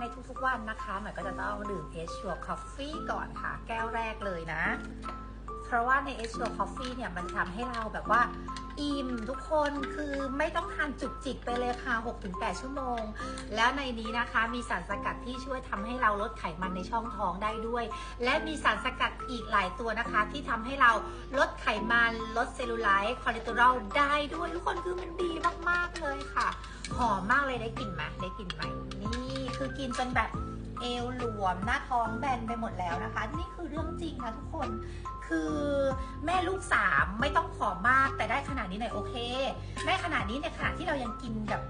ในทุกๆวันนะคะหมายก็จะต้องดื่ม a s u r e Coffee ก่อนค่ะ แก้วแรกเลยนะ เพราะว่าใน a s u r e Coffee เนี่ยมันทำให้เราแบบว่า อิ่มทุกคนคือไม่ต้องทานจุกจิกไปเลยค่ะ 6-8 ชั่วโมง แล้วในนี้นะคะมีสารสกัดที่ช่วยทำให้เราลดไขมันในช่องท้องได้ด้วย และมีสารสกัดอีกหลายตัวนะคะ ที่ทำให้เราลดไขมันลดเซลลูไลท์คอเลสเตอรอลได้ด้วย ทุกคนคือมันดีมากๆเลยค่ะ หอมมากเลยได้กลิ่นไหมได้กลิ่นไหมนี่คือกินจนแบบ เอวหลวม หน้าท้องแบนไปหมดแล้วนะคะ นี่คือเรื่องจริงค่ะทุกคน คือแม่ลูกสามไม่ต้องผอมมากแต่ได้ขนาดนี้หน่อยโอเค แม่ขนาดนี้ในขณะที่เรายังกินแบบ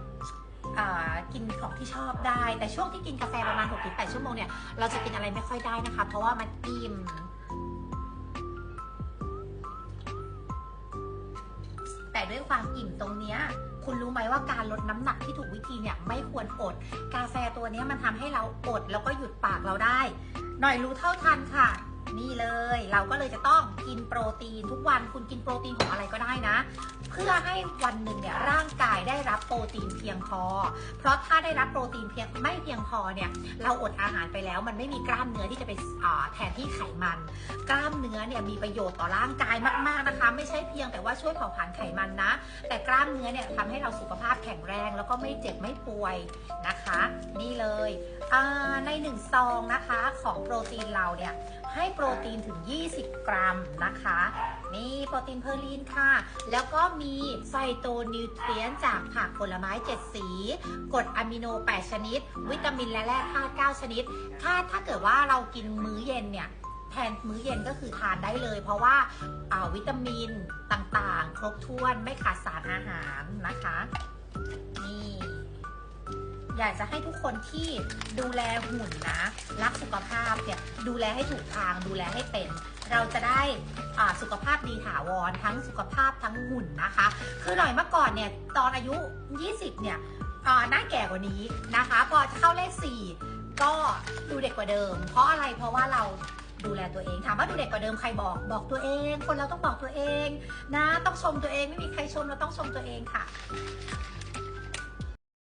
กินของที่ชอบได้ แต่ช่วงที่กินกาแฟประมาณ 6-8 ชั่วโมงเนี่ย เราจะกินอะไรไม่ค่อยได้นะคะ เพราะว่ามันอิ่มแต่ด้วยความอิ่มตรงเนี้ย ว่าการลดน้ำหนักที่ถูกวิธีเนี่ยไม่ควรอด กาแฟตัวนี้มันทำให้เราอดแล้วก็หยุดปากเราได้ หน่อยรู้เท่าทันค่ะ นี่เลย เราก็เลยจะต้องกินโปรตีนทุกวันคุณกินโปรตีนของอะไรก็ได้นะ เพื่อให้วันหนึ่งเนี่ยร่างกายได้รับโปรตีนเพียงพอ เพราะถ้าได้รับโปรตีนเพียงไม่เพียงพอเนี่ยเราอดอาหารไปแล้วมันไม่มีกล้ามเนื้อที่จะไปอ่าแทนที่ไขมัน กล้ามเนื้อเนี่ยมีประโยชน์ต่อร่างกายมากๆนะคะ ไม่ใช่เพียงแต่ว่าช่วยเผาผลาญไขมันนะ แต่กล้ามเนื้อเนี่ยทำให้เราสุขภาพแข็งแรง แล้วก็ไม่เจ็บไม่ป่วยนะคะ นี่เลยในหนึ่งซองนะคะของโปรตีนเราเนี่ย ให้โปรตีนถึง 20 กรัมนะคะ นี่โปรตีนเพอร์ลีนค่ะ แล้วก็มีไฟโตนิวเทรียนจากผักผลไม้ 7 สีกรดอะมิโน 8 ชนิด วิตามินและแร่ธาตุ9ชนิด ถ้าถ้าเกิดว่าเรากินมื้อเย็นเนี่ยแทนมื้อเย็นก็คือทานได้เลย เพราะว่าาวิตามินต่างๆ ครบถ้วนไม่ขาดสารอาหารนะคะ นี่ อยากจะให้ทุกคนที่ดูแลหุ่นนะ รัก ขภาพเนี่ยดูแลให้ถูกทางดูแลให้เป็น เราจะได้สุขภาพดีถาวรทั้งสุขภาพทั้งหุ่นนะคะ คือหน่อยเมื่อก่อนเนี่ยตอนอายุ 20 เนี่ยอ่าหน้าแก่กว่านี้นะคะพอจะเข้าเลข 4 ก็ดูเด็กกว่าเดิม เพราะอะไรเพราะว่าเราดูแลตัวเองถามว่าดูเด็กกว่าเดิมใครบอกบอกตัวเอง คนเราต้องบอกตัวเอง นะต้องชมตัวเองไม่มีใครชมเราต้องชมตัวเองค่ะ